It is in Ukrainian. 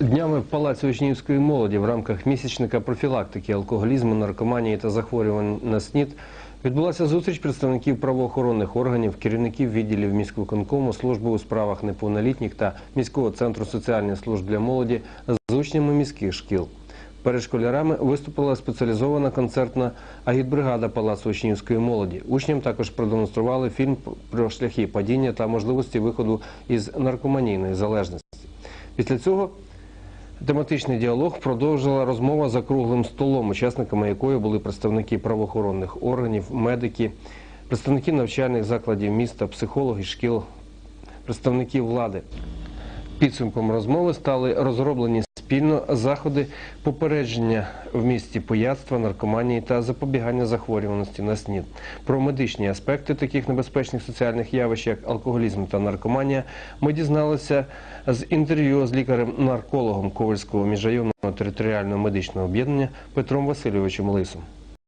Днями в Палаці учнівської молоді в рамках місячника профілактики алкоголізму, наркоманії та захворювань на СНІД відбулася зустріч представників правоохоронних органів, керівників відділів міськвиконкому, служби у справах неповнолітніх та міського центру соціальних служб для молоді з учнями міських шкіл. Перед школярами виступила спеціалізована концертна агітбригада Палацу учнівської молоді. Учням також продемонстрували фільм про шляхи падіння та можливості виходу із наркоманійної залежності. Після цього Тематичний діалог продовжила розмова за круглим столом, учасниками якої були представники правоохоронних органів, медики, представники навчальних закладів міста, психологи шкіл, представники влади. Підсумком розмови стали розроблені спільно заходи попередження в місті пияцтва, наркоманії та запобігання захворюваності на СНІД. Про медичні аспекти таких небезпечних соціальних явищ, як алкоголізм та наркоманія, ми дізналися з інтерв'ю з лікарем-наркологом Ковальського міжрайонного територіального медичного об'єднання Петром Васильовичем Лисом.